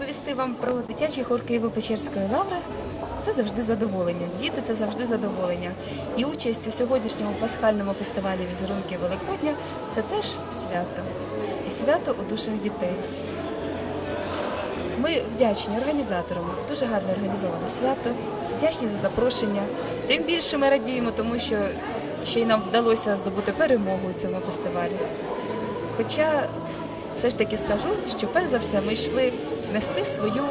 розповісти вам про дитячий хор Києво-Печерської лаври. Це завжди задоволення. Діти це завжди задоволення. І участь у сьогоднішньому пасхальному фестивалі візерунки Великодня це теж свято. І свято у душах дітей. Ми вдячні організаторам. Дуже гарно організоване свято. Вдячні за запрошення. Тим більше ми радіємо, тому що ще й нам вдалося здобути перемогу у цьому фестивалі. Хоча все ж таки скажу, що перш за все ми йшли нести свою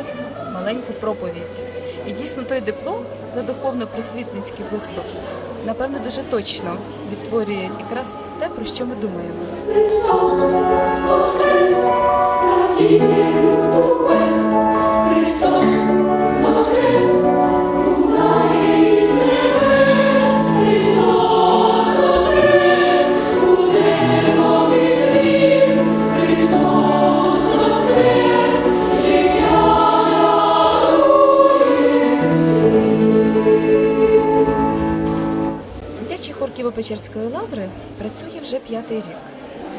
маленьку проповідь. І дійсно той диплом за духовно-просвітницький виступ, напевно, дуже точно відтворює якраз те, про що ми думаємо. Христос Христос Києво-Печерської лаври працює вже п'ятий рік,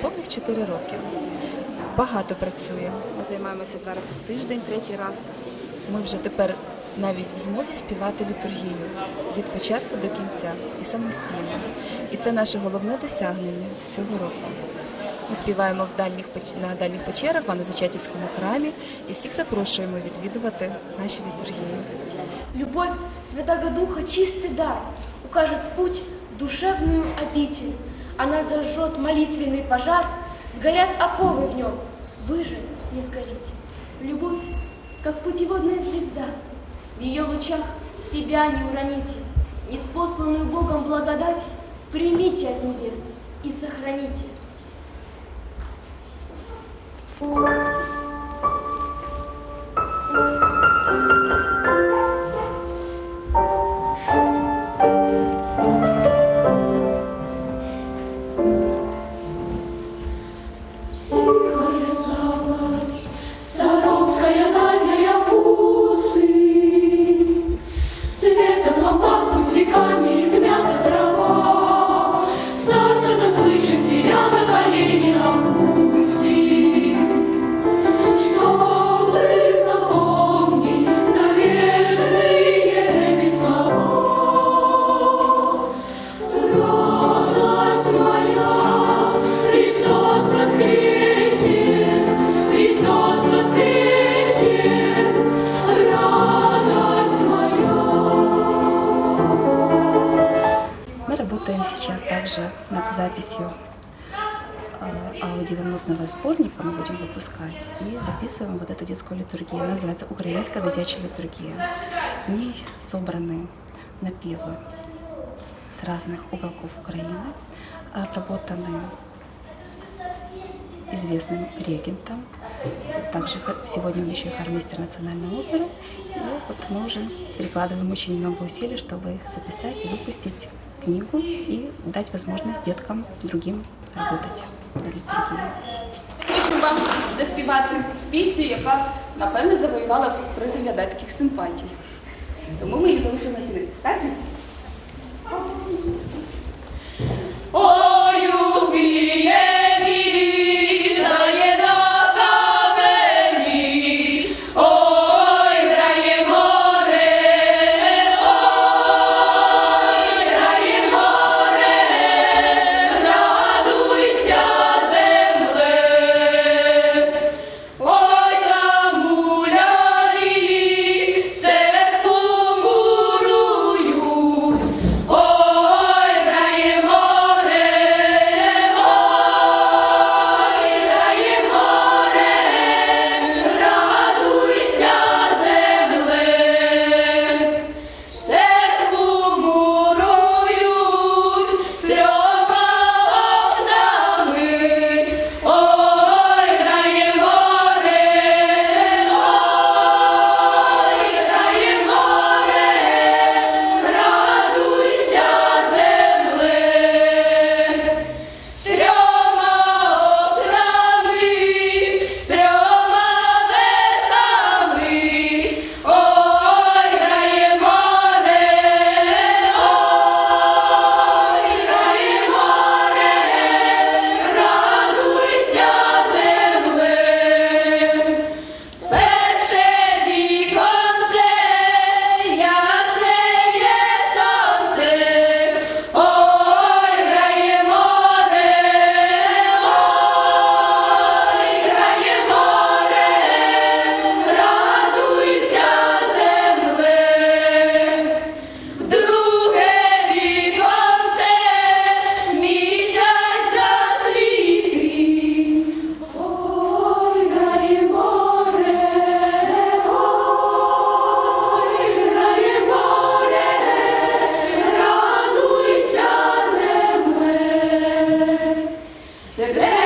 повних чотири роки. Багато працює. Ми займаємося два рази в тиждень, третій раз. Ми вже тепер навіть в змозі співати літургію від початку до кінця і самостійно. І це наше головне досягнення цього року. Ми співаємо в дальніх на дальніх печерах, в Анно-Зачатівському храмі і всіх запрошуємо відвідувати наші літургії. Любовь Святого Духа – чистый дар, укажет путь душевную обитель. Она зажжет молитвенный пожар, сгорят оковы в нем, вы же не сгорите. Любовь, как путеводная звезда, в ее лучах себя не уроните. Неспосланную Богом благодать примите от небес и сохраните. Тихая также над записью э, аудиоминутного сборника мы будем выпускать и записываем вот эту детскую литургию. Она называется «Украинская дитячая литургия». В ней собраны напевы с разных уголков Украины, обработаны известным регентом. Также сегодня он еще и хормейстер национальной оперы. И вот мы уже перекладываем очень много усилий, чтобы их записать и выпустить книгу и дать возможность деткам другим работать. Хочу вам заспівати пісню, яка, напевно, завоювала проти глядацьких симпатій. Тому ми її залишили на кінець, так? Yeah.